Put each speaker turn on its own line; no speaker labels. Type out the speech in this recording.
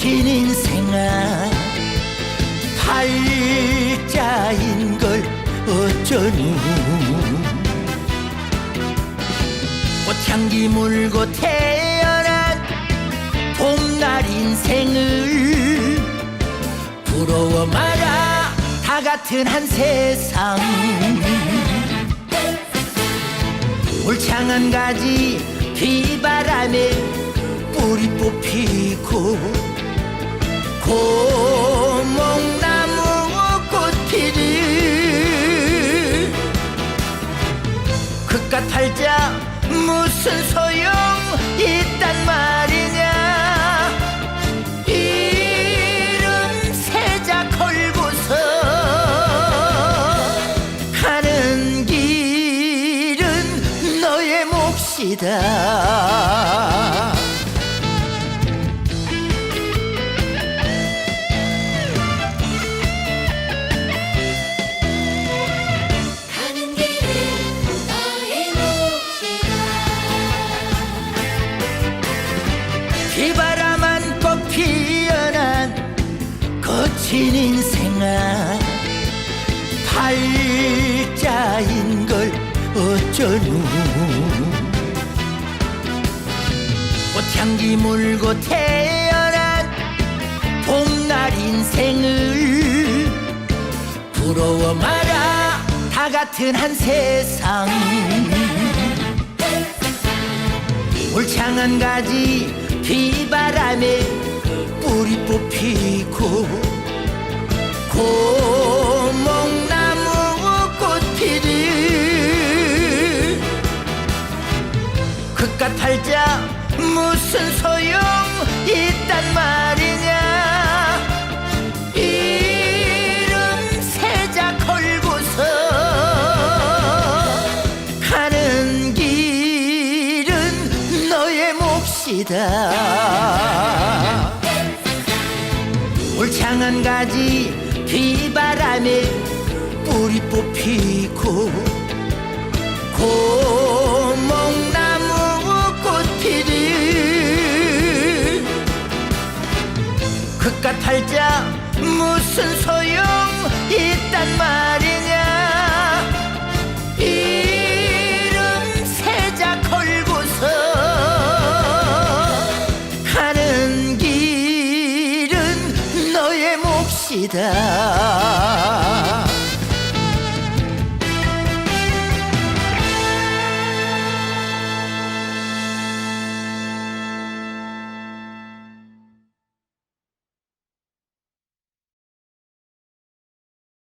거친 인생아 팔자인 걸 어쩌누 꽃향기 물고 태어난 봄날 인생을 부러워 마라 다 같은 한 세상. 울창한 가지 비바람에 뿌리 뽑히고 고목나무 꽃피를 그깟 팔자 무슨 소용 있단 말이냐. 이름 세자 걸고서 가는 길은 너의 몫이다 거친 인생아. 팔자인 걸 어쩌누. 꽃향기 물고 태어난 봄날 인생을 부러워 마라 다 같은 한 세상. 울창한 가지 비바람에 뿌리 뽑히고 고목나무 꽃피를 그깟 팔자 무슨 소용 있단 말이냐. 이름 세자 걸고서 가는 길은 너의 몫이다. 울창한 가지 비바람에 뿌리 뽑히고 고목나무 꽃피를 그깟 팔자 무슨 소용 있단 말이냐 した